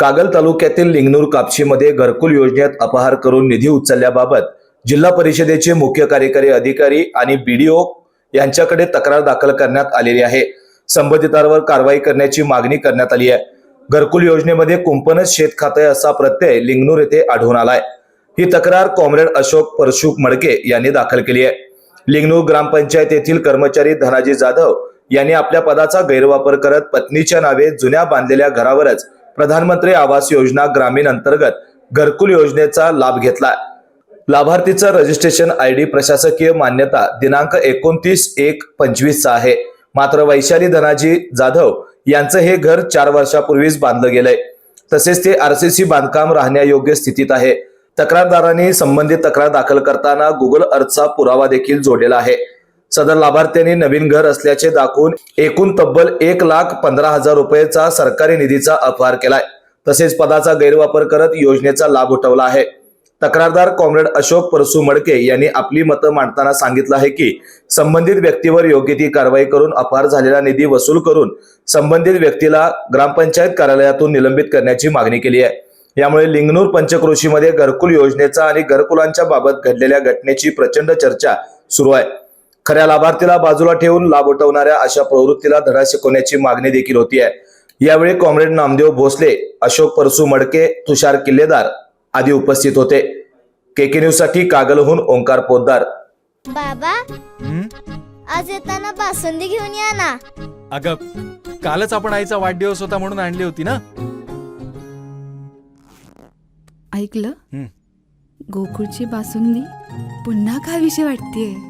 कागल तालुक्यातील लिंगनूर कापशीमध्ये घरकुल योजनेत अपहार करून निधी उचलल्याबाबत जिल्हा परिषदेचे मुख्य कार्यकारी अधिकारी आणि बीडीओ यांच्याकडे तक्रार दाखल करण्यात आलेली आहे. संबंधितांवर कारवाई करण्याची मागणी करण्यात आली आहे. घरकुल योजनेमध्ये कुंपणच शेत खाते असा प्रत्यय लिंगनूर येथे आढळून आलाय. ही तक्रार कॉम्रेड अशोक परशुक मडके यांनी दाखल केली आहे. लिंगनूर ग्रामपंचायत येथील कर्मचारी धनाजी जाधव यांनी आपल्या पदाचा गैरवापर करत पत्नीच्या नावे जुन्या बांधलेल्या घरावरच प्रधानमंत्री आवास योजना ग्रामीण अंतर्गत घरकुल योजनेचा लाभ घेतला लाभार्थीचं रजिस्ट्रेशन आय डी प्रशासकीय मान्यता दिनांक एकोणतीस एक पंचवीसचा आहे. मात्र वैशाली धनाजी जाधव यांचं हे घर चार वर्षापूर्वीच बांधलं गेलंय. तसेच ते आरसीसी बांधकाम राहण्यायोग्य स्थितीत आहे. तक्रारदारांनी संबंधित तक्रार दाखल करताना गुगल अर्थचा पुरावा देखील जोडलेला आहे. सदर लाभार्थ्यांनी नवीन घर असल्याचे दाखवून एकूण तब्बल एक लाख पंधरा हजार रुपयेचा सरकारी निधीचा अपहार केलाय. तसेच पदाचा गैरवापर करत योजनेचा लाभ उठवला आहे. तक्रारदार कॉम्रेड अशोक परसू मडके यांनी आपली मतं मांडताना सांगितलं आहे की संबंधित व्यक्तीवर योग्य ती कारवाई करून अपहार झालेला निधी वसूल करून संबंधित व्यक्तीला ग्रामपंचायत कार्यालयातून निलंबित करण्याची मागणी केली आहे. यामुळे लिंगनूर पंचक्रोशीमध्ये घरकुल योजनेचा आणि घरकुलांच्या बाबत घडलेल्या घटनेची प्रचंड चर्चा सुरू आहे. खऱ्या लाभार्थीला बाजूला ठेवून लाभ उठवणाऱ्या अशा प्रवृत्तीला धडा शिकवण्याची मागणी देखील होती आहे. यावेळी कॉम्रेड नामदेव भोसले अशोक परसू मडके तुषार किल्लेदार आदी उपस्थित होते. केके न्यूजसाठी कागलहून ओंकार पोद्दार बाबा हं? आज येताना बासुंदी घेऊन या ना. अगं कालच आपण आईचा वाढदिवस होता म्हणून आणली होती ना? ऐकलं? हं. गोकुळची बासुंदी पुन्हा खावीशी वाटतेय.